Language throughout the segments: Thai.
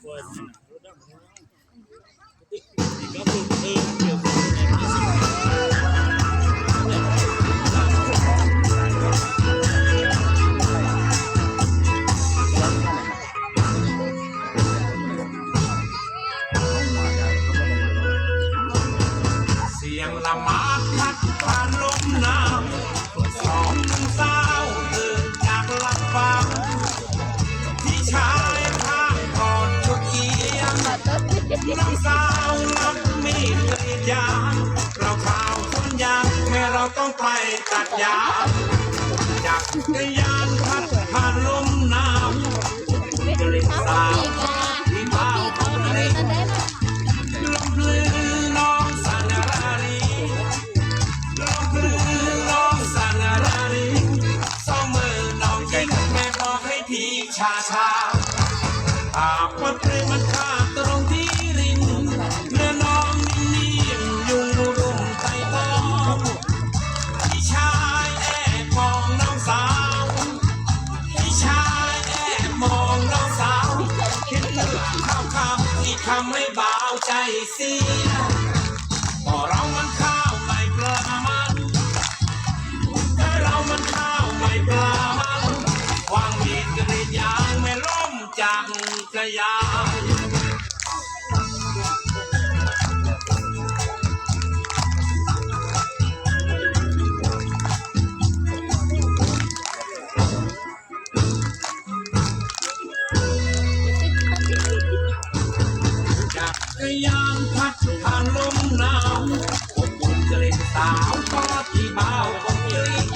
เน้องสาวรับมีดกรีดยางเราข่าวคนยางแม่เราต้องไปตัดยางจากกรยานพัดผ่านลมหนาวกลิ่นสาวที่เมาของเล็กลมพลือน้องสันรารีลมพลือน้องสันรารีสองมือน้องยิ้มแม่บอกให้พี่ชาชาหากว่าเพลงมันข้า ทำให้เบาใจเสียก็เรามันข้าวไม่ปลามันแต่เรามันข้าวไม่ปลามันวางมีดกรีดยางไม่ล้มจากกระยา ยานพัดผ่านลมหนาวอบอุ่นกลิ่นสาวก็ที่เบาคงกลิ่น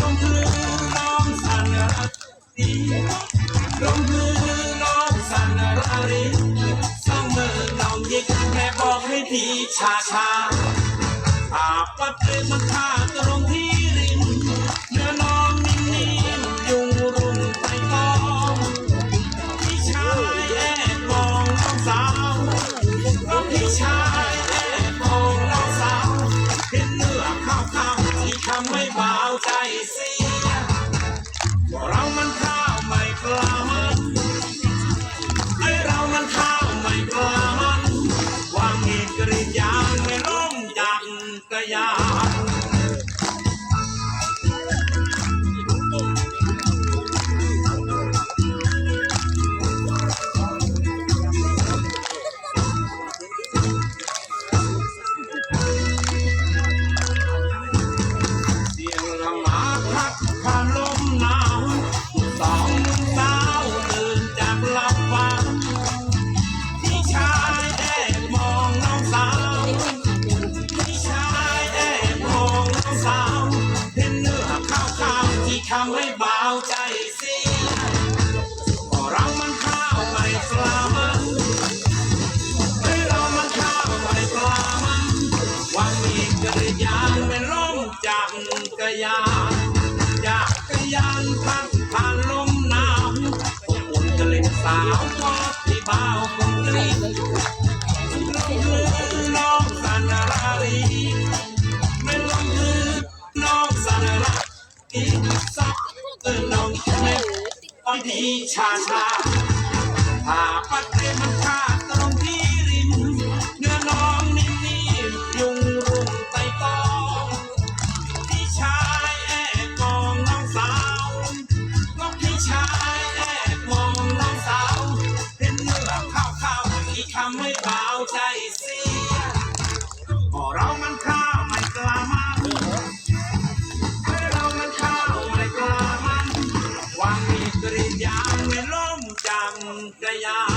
ลมพลือน้องสันรักดีลมพลือน้องสันรารีสองมือน้องยิกแม่บอกให้พี่ชาชาอาบปัดเตยมันค่าตร จาวทอดที่เบาคงกลิ่นลมลือน้องสันราลีไม่ลมลือน้องสันรารีสักเออน้องแม่อ้อยดีชาชาถ้าปัดเตมันขา จั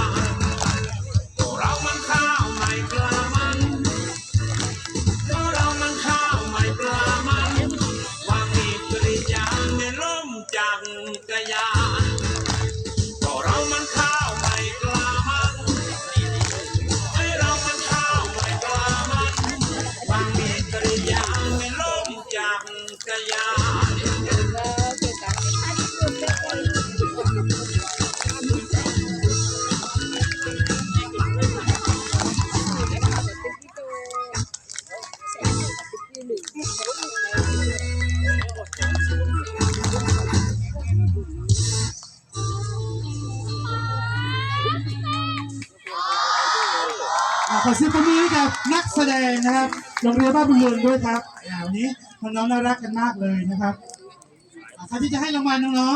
อ่าขอเสียงปรบมือให้กับนักแสดงนะครับโรงเรียนบ้านบุญเรืองด้วยครับอ่าวันนี้น้องๆน่ารักกันมากเลยนะครับอ่าใครที่จะให้รางวัลน้องๆ